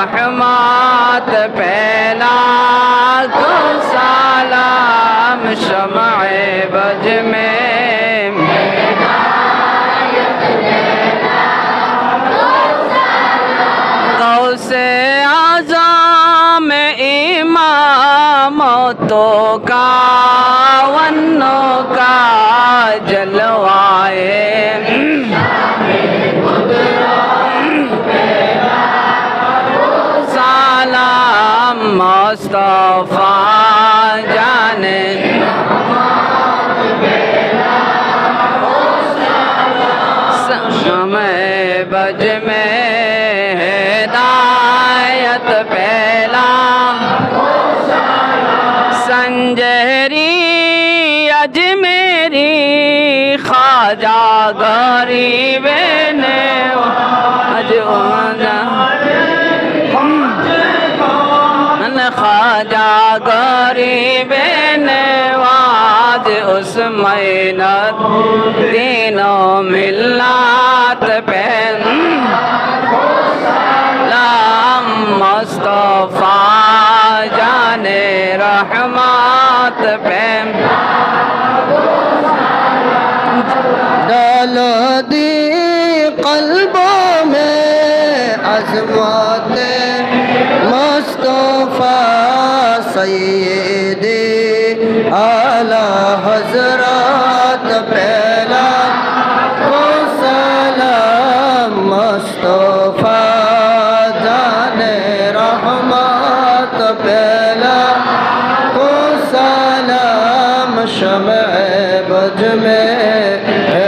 रहमत पहला तो सलाम शमाए बज में। से आजाम इमामतों का वन्नों का जलवाए सलाम मुस्तफा जाने समय बज में हिदायत पहला संजहरी अजमेरी ख्वाजा गरीब ख्वाजा गरीब नवाज़ उस मैनत तीनों मिल्लात पहन लाम मुस्तफ़ा जाने रहमत पहन डाल दी कल्बों में अजमत मुस्तफ़ा सैद आला हजरात पहला को सलाम मुस्तफा जाने रहमत पहला को सलाम शम बज में